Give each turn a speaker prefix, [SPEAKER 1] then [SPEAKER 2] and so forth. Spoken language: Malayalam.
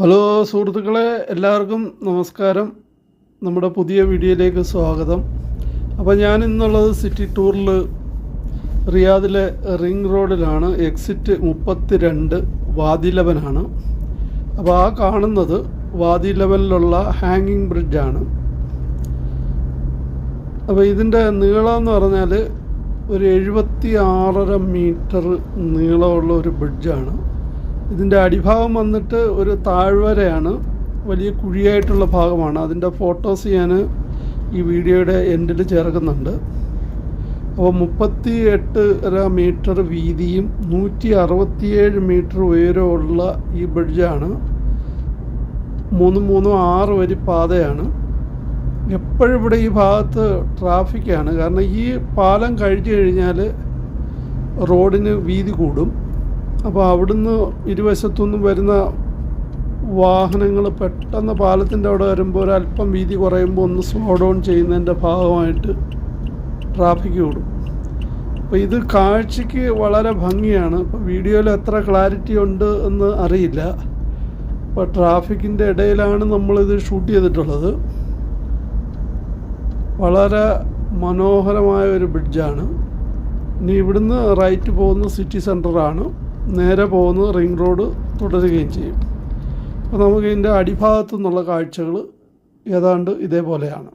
[SPEAKER 1] ഹലോ സുഹൃത്തുക്കളെ എല്ലാവർക്കും നമസ്കാരം. നമ്മുടെ പുതിയ വീഡിയോയിലേക്ക് സ്വാഗതം. അപ്പോൾ ഞാൻ ഇന്നുള്ളത് സിറ്റി ടൂറിൽ റിയാദിലെ റിംഗ് റോഡിലാണ്. എക്സിറ്റ് മുപ്പത്തി രണ്ട് വാദി ലെവനാണ് അപ്പോൾ ആ കാണുന്നത് വാദി ലെവനിലുള്ള ഹാങ്ങിങ് ബ്രിഡ്ജാണ്. അപ്പോൾ ഇതിന്റെ നീളം എന്ന് പറഞ്ഞാൽ ഒരു എഴുപത്തി ആറര മീറ്റർ നീളമുള്ള ഒരു ബ്രിഡ്ജാണ്. ഇതിന്റെ അടിഭാഗം വന്നിട്ട് ഒരു താഴ്വരയാണ്. വലിയ കുഴിയായിട്ടുള്ള ഭാഗമാണ്. അതിന്റെ ഫോട്ടോസ് ഞാൻ ഈ വീഡിയോയുടെ എൻഡിൽ ചേർക്കുന്നുണ്ട്. അപ്പോൾ മുപ്പത്തി എട്ട് മീറ്റർ വീതിയും നൂറ്റി അറുപത്തിയേഴ് മീറ്റർ ഉയരമുള്ള ഈ ബ്രിഡ്ജാണ്. മൂന്ന് മൂന്നും ആറ് വരി പാതയാണ്. എപ്പോഴും ഇവിടെ ഈ ഭാഗത്ത് ട്രാഫിക്കാണ്. കാരണം ഈ പാലം കഴിഞ്ഞു കഴിഞ്ഞാൽ റോഡിന് വീതി കൂടും. അപ്പോൾ അവിടുന്ന് ഇരുവശത്തുനിന്നും വരുന്ന വാഹനങ്ങൾ പെട്ടെന്ന് പാലത്തിന്റെ അവിടെ വരുമ്പോൾ ഒരല്പം വീതി കുറയുമ്പോൾ ഒന്ന് സ്ലോ ഡൗൺ ചെയ്യുന്നതിന്റെ ഭാഗമായിട്ട് ട്രാഫിക് കൂടും. അപ്പോൾ ഇത് കാഴ്ചയ്ക്ക് വളരെ ഭംഗിയാണ്. ഇപ്പോൾ വീഡിയോയിൽ എത്ര ക്ലാരിറ്റി ഉണ്ട് എന്ന് അറിയില്ല. അപ്പോൾ ട്രാഫിക്കിന്റെ ഇടയിലാണ് നമ്മളിത് ഷൂട്ട് ചെയ്തിട്ടുള്ളത്. വളരെ മനോഹരമായ ഒരു ബ്രിഡ്ജാണ് ഇനി ഇവിടുന്ന് റൈറ്റ് പോകുന്ന സിറ്റി സെന്ററാണ് നേരെ പോകുന്നത് റിംഗ് റോഡ് തുടരുകയും ചെയ്യും. അപ്പോൾ നമുക്ക് ഇതിന്റെ അടിഭാഗത്തു നിന്നുള്ള കാഴ്ചകൾ ഏതാണ്ട് ഇതേപോലെയാണ്.